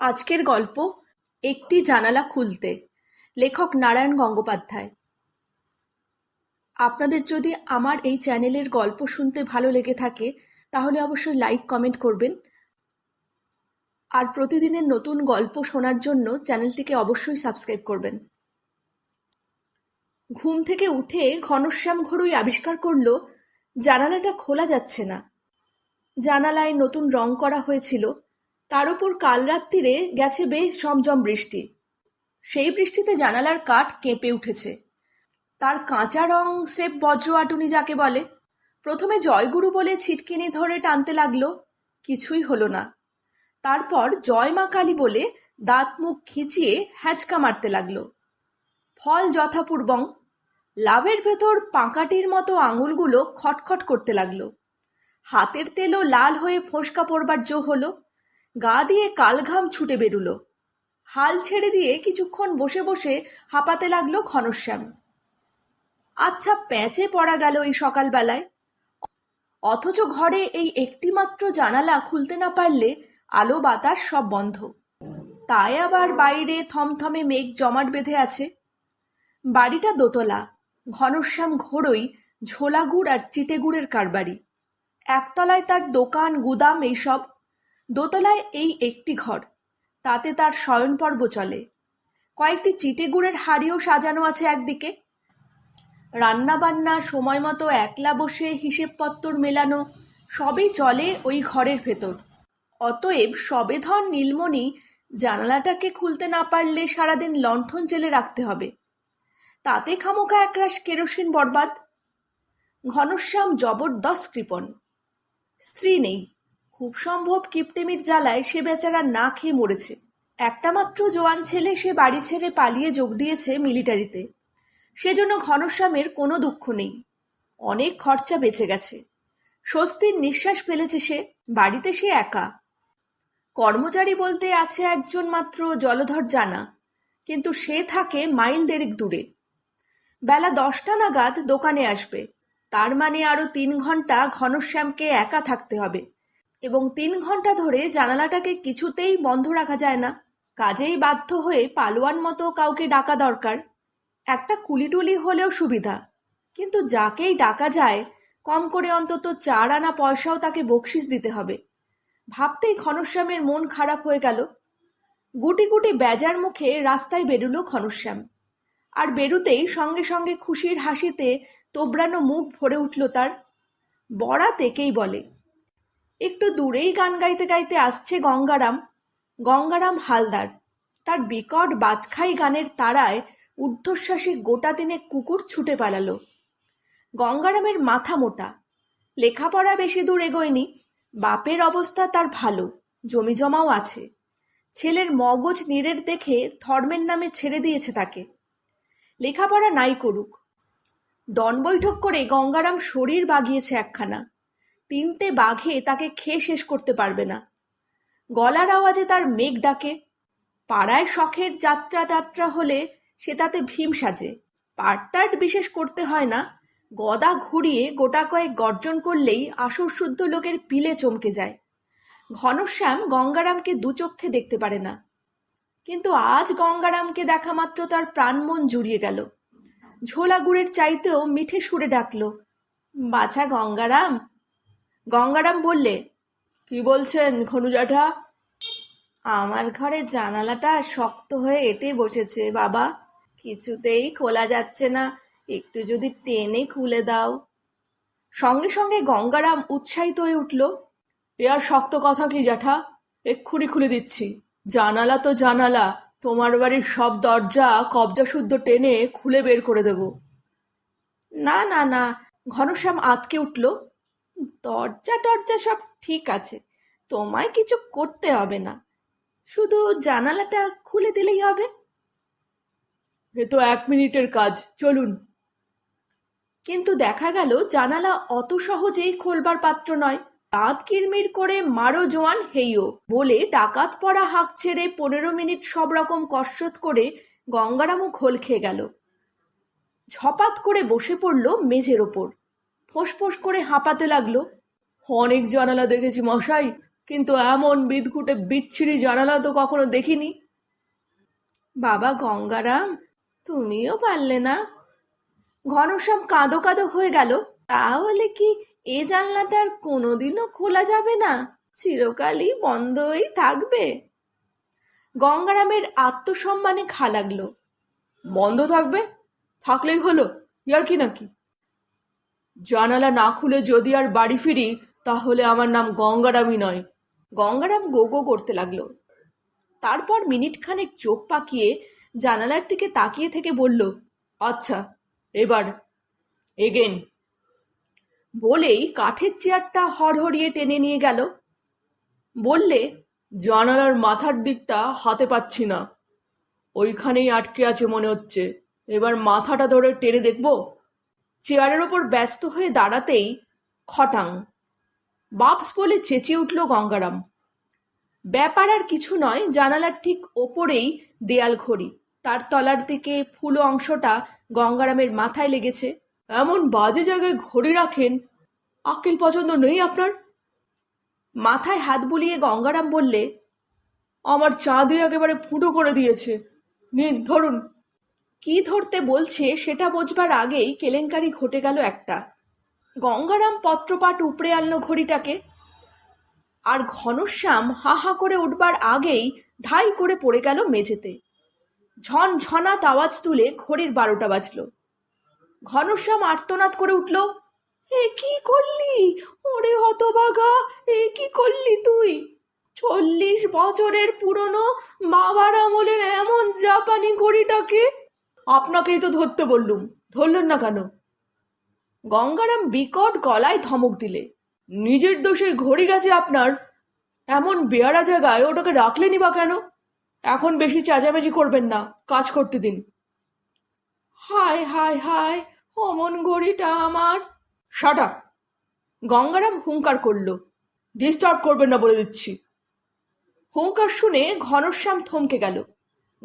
আজকের গল্প, একটি জানালা খুলতে। লেখক নারায়ণ গঙ্গোপাধ্যায়। আপনাদের যদি আমার এই চ্যানেলের গল্প শুনতে ভালো লেগে থাকে, তাহলে অবশ্যই লাইক, কমেন্ট করবেন। আর প্রতিদিনের নতুন গল্প শোনার জন্য চ্যানেলটিকে অবশ্যই সাবস্ক্রাইব করবেন। ঘুম থেকে উঠে ঘনশ্যাম ঘড়ুই আবিষ্কার করল, জানালাটা খোলা যাচ্ছে না। জানালায় নতুন রং করা হয়েছিল তার উপর কাল রাত্রিরে গেছে বেশ ঝমঝম বৃষ্টি। সেই বৃষ্টিতে জানালার কাঠ কেঁপে উঠেছে। তার কাঁচা রং স্রেফ বজ্র আটুনি যাকে বলে। প্রথমে জয়গুরু বলে ছিটকিনি ধরে টানতে লাগল, কিছুই হলো না। তারপর জয় মা কালী বলে দাঁত মুখ খিচিয়ে হ্যাচকা মারতে লাগল। ফল যথাপূর্বং, লাভের ভেতর পাঁকাটির মতো আঙুলগুলো খটখট করতে লাগল। হাতের তেলও লাল হয়ে ফোসকা পড়বার জো হলো। গা দিয়ে কালঘাম ছুটে বেরুলো। হাল ছেড়ে দিয়ে কিছুক্ষণ বসে বসে হাঁপাতে লাগল ঘনশ্যাম। আচ্ছা প্যাঁচে পড়া গেল এই সকালবেলায়। অথচ ঘরে এই একটিমাত্র জানালা খুলতে না পারলে আলো বাতাস সব বন্ধ। তাই আবার বাইরে থমথমে মেঘ জমাট বেঁধে আছে। বাড়িটা দোতলা, ঘনশ্যাম ঘোড়ই ঝোলাগুড় আর চিটেগুড়ের কারবারি। একতলায় তার দোকান, গুদাম এইসব দোতলায় এই একটি ঘর। তাতে তার শয়ন পর্ব চলে। কয়েকটি চিটে গুড়ের হাড়িও সাজানো আছে একদিকে। রান্নাবান্না সময় মতো একলা বসে হিসেবপত্তর মেলানো, সবই চলে ওই ঘরের ভেতর। অতএব সবেধন নীলমণি জানালাটাকে খুলতে না পারলে সারাদিন লণ্ঠন জেলে রাখতে হবে। তাতে খামোকা একরাশ কেরোসিন বরবাদ। ঘনশ্যাম জবরদস্ত কৃপণ। স্ত্রী নেই। খুব সম্ভব কিপটেমির জ্বালায় সে বেচারা না খেয়ে মরেছে। একটা মাত্র জোয়ান ছেলে সে বাড়ি ছেড়ে পালিয়ে যোগ দিয়েছে মিলিটারিতে। সেজন্য ঘনশ্যামের কোনো দুঃখ নেই। অনেক খরচা বেঁচে গেছে। স্বস্তির নিঃশ্বাস ফেলেছে সে, বাড়িতে সে একা। কর্মচারী বলতে আছে একজন মাত্র জলধর জানা, কিন্তু সে থাকে মাইল দেড়েক দূরে। বেলা দশটা নাগাদ দোকানে আসবে। তার মানে আরও তিন ঘণ্টা ঘনশ্যামকে একা থাকতে হবে। এবং তিন ঘণ্টা ধরে জানালাটাকে কিছুতেই বন্ধ রাখা যায় না। কাজেই বাধ্য হয়ে পালোয়ান মতো কাউকে ডাকা দরকার। একটা কুলিটুলি হলেও সুবিধা। কিন্তু যাকেই ডাকা যায়, কম করে অন্তত চার আনা পয়সাও তাকে বকশিস দিতে হবে। ভাবতেই ঘনশ্যামের মন খারাপ হয়ে গেল। গুটি গুটি বেজার মুখে রাস্তায় বেরুল ঘনশ্যাম। আর বেরুতেই সঙ্গে সঙ্গে খুশির হাসিতে তোবড়ানো মুখ ভরে উঠল তার। বড়া তেকেই বলে একটু দূরেই গান গাইতে গাইতে আসছে গঙ্গারাম গঙ্গারাম হালদার। তার বিকট বাজখাই গানের তারায় ঊর্ধ্বশ্বাসে গোটা দিনে কুকুর ছুটে পালালো। গঙ্গারামের মাথা মোটা, লেখাপড়া বেশি দূর এগোয়নি, বাপের অবস্থা তার ভালো জমি জমাও আছে। ছেলের মগজ নিরের দেখে ধর্মের নামে ছেড়ে দিয়েছে তাকে। লেখাপড়া নাই করুক। ডন বৈঠক করে গঙ্গারাম শরীর বাগিয়েছে একখানা। তিনটে বাঘে তাকে খেয়ে শেষ করতে পারবে না। গলার আওয়াজে তার মেঘ ডাকে। পাড়ায় শখের যাত্রা টাত্রা হলে সে তাতে ভীম সাজে। পাটটাট বিশেষ করতে হয় না, গদা ঘুরিয়ে গোটা কয়েক গর্জন করলেই আসর শুদ্ধ লোকের পিলে চমকে যায়। ঘনশ্যাম গঙ্গারামকে দুচক্ষে দেখতে পারে না। কিন্তু আজ গঙ্গারামকে দেখা মাত্র তার প্রাণমন জুড়িয়ে গেল। ঝোলা গুড়ের চাইতেও মিঠে সুরে ডাকল, বাছা গঙ্গারাম গঙ্গারাম বললে কি বলছেন খনুজাঠা? আমার ঘরে জানালাটা শক্ত হয়ে এঁটে বসেছে বাবা। কিছুতেই খোলা যাচ্ছে না। একটু যদি টেনে খুলে দাও। সঙ্গে সঙ্গে গঙ্গারাম উৎসাহিত হয়ে উঠল এ আর শক্ত কথা কি জ্যাঠা এক্ষুনি খুলে দিচ্ছি। জানালা তো জানালা তোমার বাড়ির সব দরজা কবজা শুদ্ধ টেনে খুলে বের করে দেব। না না না ঘনশ্যাম আতকে উঠল। দরজা টরজা সব ঠিক আছে। তোমায় কিছু করতে হবে না। শুধু জানালাটা খুলে দিলেই হবে। এ তো এক মিনিটের কাজ চলুন। কিন্তু দেখা গেল জানালা অত সহজেই খোলবার পাত্র নয়। দাঁত কিরমির করে মারো জোয়ান হেইও বলে ডাকাত পড়া হাঁক ছেড়ে পনেরো মিনিট সব রকম কসরত করে গঙ্গারামও খোল খেয়ে গেল। ঝপাত করে বসে পড়ল মেঝের ওপর। ফোঁস করে হাঁপাতে লাগল। অনেক জানালা দেখেছি মশাই, কিন্তু এমন বিদঘুটে বিচ্ছিরি জানালা তো কখনো দেখিনি। বাবা গঙ্গারাম, তুমিও পারলে না। ঘনশ্যাম কাঁদো কাঁদো হয়ে গেল। তাহলে কি এ জানলাটা আর কোনোদিনও খোলা যাবে না? চিরকালই বন্ধই থাকবে। গঙ্গারামের আত্মসম্মানে খা লাগল বন্ধ থাকবে? থাকলেই হলো, ইয়ার কি নাকি? জানালা না খুলে যদি আর বাড়ি ফিরি, তাহলে আমার নাম গঙ্গারামই নয়। গঙ্গারাম গো গো করতে লাগল। তারপর মিনিট খানেক চোখ পাকিয়ে জানালার দিকে তাকিয়ে থেকে বলল আচ্ছা এবার, এগেন। বলেই কাঠের চেয়ারটা হড়হড়িয়ে টেনে নিয়ে গেল। বললে, জানালার মাথার দিকটা হাতে পাচ্ছি না। ওইখানেই আটকে আছে মনে হচ্ছে। এবার মাথাটা ধরে টেনে দেখব? চেয়ারের ওপর ব্যস্ত হয়ে দাঁড়াতেই খটাং। বাপস বলে চেঁচিয়ে উঠল গঙ্গারাম। ব্যাপার আর কিছু নয়, জানালার ঠিক ওপরেই দেয়াল ঘড়ি। তার তলার দিকে ফুলো অংশটা গঙ্গারামের মাথায় লেগেছে। এমন বাজে জায়গায় ঘড়ি রাখেন, আকিল পছন্দ নেই আপনার? মাথায় হাত বুলিয়ে গঙ্গারাম বললে, আমার চাঁদে একেবারে ফুটো করে দিয়েছে। নিন, ধরুন। কি ধরতে বলছে সেটা বোঝবার আগেই কেলেঙ্কারি ঘটে গেল একটা। গঙ্গারাম পত্রপাট উপড়ে আনলো ঘড়িটাকে। আর ঘনশ্যাম হা হা করে উঠবার আগেই ধাই করে পড়ে গেল মেঝেতে। ঝন ঝনাত আওয়াজ তুলে ঘড়ির বারোটা বাজল। ঘনশ্যাম আর্তনাদ করে উঠল, এ কি করলি? ওরে হতভাগা, এ কি করলি তুই? চল্লিশ বছরের পুরনো বাবার আমলের এমন জাপানি ঘড়িটাকে আপনাকেই তো ধরতে বললুম। ধরলেন না কেন? গঙ্গারাম বিকট গলায় ধমক দিলে। নিজের দোষে ঘড়ি গেছে আপনার। এমন বেয়ারা জায়গায় ওটাকে রাখলেনি বা কেন? এখন বেশি চেঁচামেচি করবেন না, কাজ করতে দিন। হায় হায় হায়, অমন ঘড়িটা আমার। সাটা গঙ্গারাম হুঙ্কার করল। ডিস্টার্ব করবেন না বলে দিচ্ছি। হুঙ্কার শুনে ঘনশ্যাম থমকে গেল।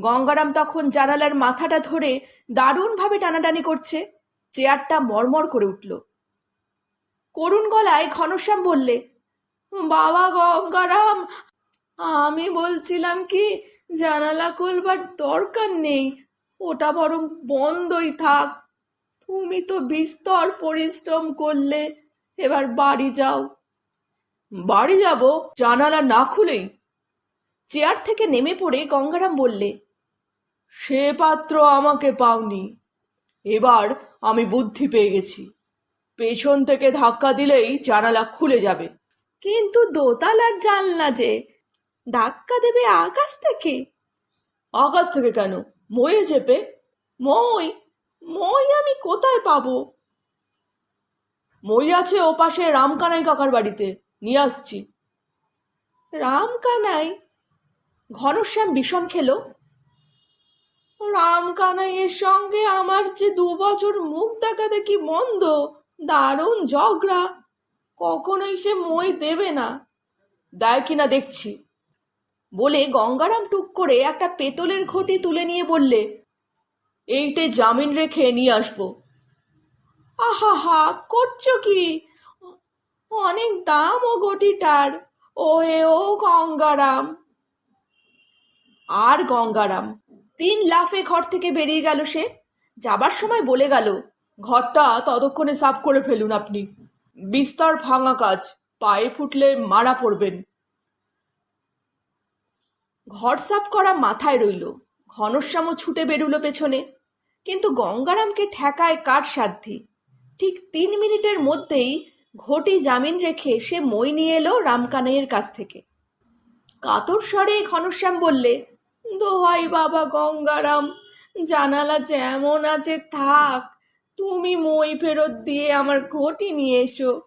গঙ্গারাম তখন জানালার মাথাটা ধরে দারুণভাবে টানাটানি করছে। চেয়ারটা মরমর করে উঠল। করুণ গলায় ঘনশ্যাম বললে, বাবা গঙ্গারাম, আমি বলছিলাম কি, জানালা খুলবার দরকার নেই, ওটা বরং বন্ধই থাক। তুমি তো বিস্তর পরিশ্রম করলে, এবার বাড়ি যাও। বাড়ি যাব? জানালা না খুলেই চেয়ার থেকে নেমে পড়ে গঙ্গারাম বললে, সে পাত্র আমাকে পাওনি। এবার আমি বুদ্ধি পেয়ে গেছি। পেছন থেকে ধাক্কা দিলেই জানালা খুলে যাবে। কিন্তু দোতলার জানলা যে, ধাক্কা দেবে আকাশ থেকে? আকাশ থেকে কেন? ময়ে চেপে? মই মই আমি কোথায় পাবো? মই আছে ও পাশে রামকানাই কাকার বাড়িতে। নিয়ে আসছি। রামকানাই? ঘনশ্যাম বিষম খেলো। রামকানাইয়ের সঙ্গে আমার যে দু বছর মুখ দেখা দেখি মন্দ, দারুণ ঝগড়া, কখনোই সে মই দেবে না। দেয় কিনা দেখছি। বলে গঙ্গারাম টুক করে একটা পেতলের ঘটি তুলে নিয়ে বললে, এইটে জামিন রেখে নিয়ে আসব। আহা হা করছ কি? অনেক দাম ও ঘটিটার। ও গঙ্গারাম। আর গঙ্গারাম। তিন লাফে ঘর থেকে বেরিয়ে গেল সে। যাবার সময় বলে গেল, ঘরটা ততক্ষণে সাফ করে ফেলুন আপনি। বিস্তর ভাঙা কাজ, পায়ে ফুটলে মারা পড়বেন। ঘর সাফ করা মাথায় রইল, ঘনশ্যামও ছুটে বেরুলো পেছনে। কিন্তু গঙ্গারামকে ঠেকায় কার সাধ্যি? ঠিক তিন মিনিটের মধ্যেই ঘটি জামিন রেখে সে মই নিয়ে এলো রামকানাইয়ের কাছ থেকে। কাতর স্বরে ঘনশ্যাম বললে দোহাই বাবা গঙ্গারাম। জানালা যেমন আছে থাক, তুমি মই ফেরত দিয়ে আমার ঘটি নিয়ে এসো।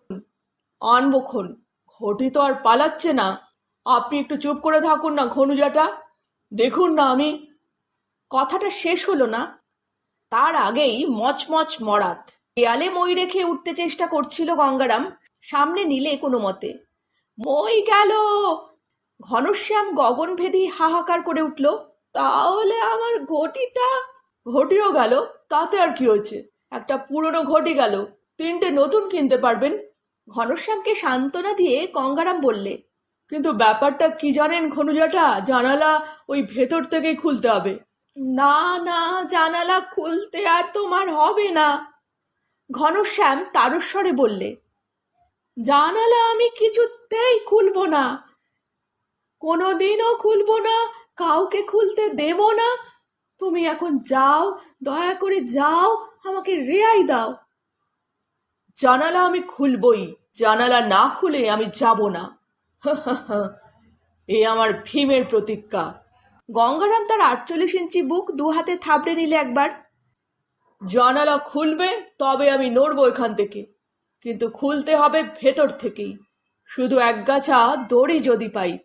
আনবক্ষণ ঘটি তো আর পালাচ্ছে না। আপনি একটু চুপ করে থাকুন না ঘনুজাটা। দেখুন না আমি। কথাটা শেষ হলো না। তার আগেই মচমচ মরাত। দেয়ালে মই রেখে উঠতে চেষ্টা করছিল গঙ্গারাম, সামনে নিলে কোনো মতে। মই গেল! ঘনশ্যাম গগনভেদী হাহাকার করে উঠল, তাহলে আমার ঘটিটা? ঘটিও গেল, তাতে আর কি হয়েছে? একটা পুরনো ঘটি গেল, তিনটে নতুন কিনতে পারবেন? ঘনশ্যামকে সান্ত্বনা দিয়ে গঙ্গারাম বললে, কিন্তু ব্যাপারটা কি জানেন ঘনুজাটা? জানালা ওই ভেতর থেকেই খুলতে হবে। না না, জানালা খুলতে আর তোমার হবে না। ঘনশ্যাম তারস্বরে বললে, জানালা আমি কিছুতেই খুলবো না। কোনোদিনও খুলব না, কাউকে খুলতে দেব না। তুমি এখন যাও, দয়া করে যাও, আমাকে রেয়াই দাও। জানালা আমি খুলবই, জানালা না খুলে আমি যাব না। এ আমার ভীমের প্রতিজ্ঞা। গঙ্গারাম তার আটচল্লিশ ইঞ্চি বুক দু হাতে থাবড়ে নিলে একবার। জানালা খুলবে, তবে আমি নড়বো এখান থেকে। কিন্তু খুলতে হবে ভেতর থেকেই। শুধু একগাছা দড়ি যদি পাই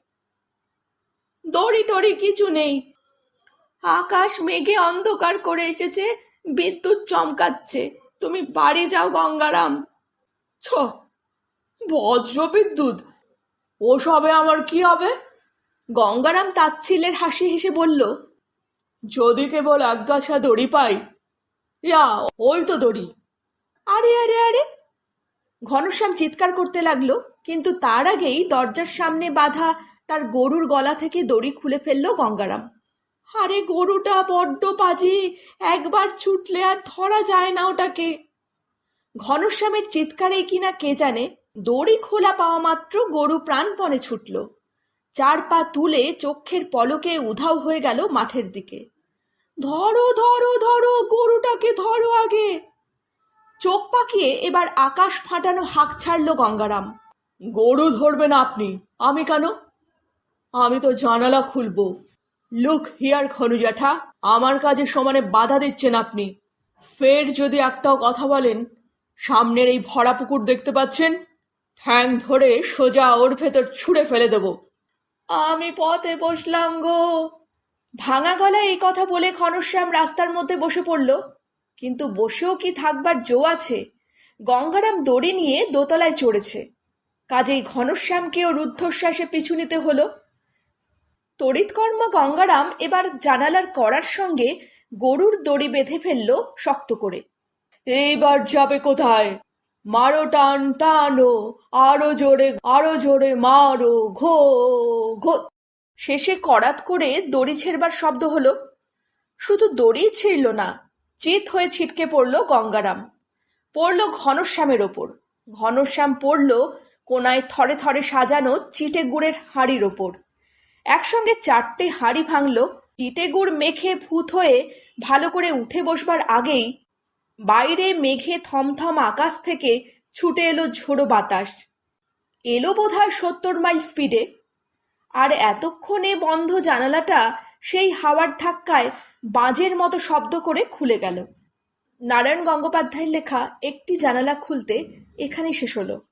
দড়ি টড়ি কিছু নেই। আকাশ মেঘে অন্ধকার করে এসেছে, বিদ্যুৎ চমকাচ্ছে। তুমি বাড়ি যাও, গঙ্গারাম। ছ বজ্র বিদ্যুৎ ওসবে আমার কি হবে? গঙ্গারাম তাচ্ছিলের হাসি হেসে বলল, যদি কেবল একগাছা দড়ি পাই, ইয়া, ওই তো দড়ি। আরে আরে আরে! ঘনশ্যাম চিৎকার করতে লাগল, কিন্তু তার আগেই দরজার সামনে বাঁধা তার গরুর গলা থেকে দড়ি খুলে ফেলল গঙ্গারাম। আরে গরুটা বড্ড পাজি, একবার ছুটলে আর ধরা যায় না ওটাকে। ঘনশ্যামের চিৎকারে কিনা কে জানে, দড়ি খোলা পাওয়া মাত্র গরু প্রাণপণে ছুটল। চার পা তুলে চোখের পলকে উধাও হয়ে গেল মাঠের দিকে। ধরো ধরো ধরো, গরুটাকে ধরো আগে। চোখ পাকিয়ে এবার আকাশ ফাটানো হাঁক ছাড়ল গঙ্গারাম। গরু ধরবেন আপনি, আমি কেন? আমি তো জানালা খুলবো। লুক হিয়ার খনুজাঠা আমার কাজে সমানে বাধা দিচ্ছেন আপনি। ফের যদি একটাও কথা বলেন, সামনের এই ভরা পুকুর দেখতে পাচ্ছেন? ঠ্যাং ধরে সোজা ওর ভেতর ছুঁড়ে ফেলে দেব। আমি পথে বসলাম গো। ভাঙা গলায় এই কথা বলে ঘনশ্যাম রাস্তার মধ্যে বসে পড়ল। কিন্তু বসেও কি থাকবার জো আছে? গঙ্গারাম দড়ি নিয়ে দোতলায় চড়েছে। কাজেই ঘনশ্যামকেও রুদ্ধশ্বাসে পিছু নিতে হলো। তড়িৎকর্ম গঙ্গারাম এবার জানালার করার সঙ্গে গরুর দড়ি বেঁধে ফেলল শক্ত করে। এইবার যাবে কোথায়? মারো টান টানো, আরও জোরে আরও জোরে মারো, ঘো ঘো। শেষে করাত করে দড়ি ছেড়বার শব্দ হলো। শুধু দড়ি ছিঁড়ল না, চিত হয়ে ছিটকে পড়ল গঙ্গারাম। পড়ল ঘনশ্যামের ওপর। ঘনশ্যাম পড়ল কোনায় থরে থরে সাজানো চিটে গুড়ের হাঁড়ির ওপর। একসঙ্গে চারটে হাঁড়ি ভাঙল চিটে গুড় মেখে ভূত হয়ে ভালো করে উঠে বসবার আগেই বাইরে মেঘে থমথম আকাশ থেকে ছুটে এলো ঝোড়ো বাতাস। এলো বোধহয় সত্তর মাইল স্পিডে। আর এতক্ষণে বন্ধ জানালাটা সেই হাওয়ার ধাক্কায় বাজের মতো শব্দ করে খুলে গেল। নারায়ণ গঙ্গোপাধ্যায়ের লেখা একটি জানালা খুলতে এখানেই শেষ হলো।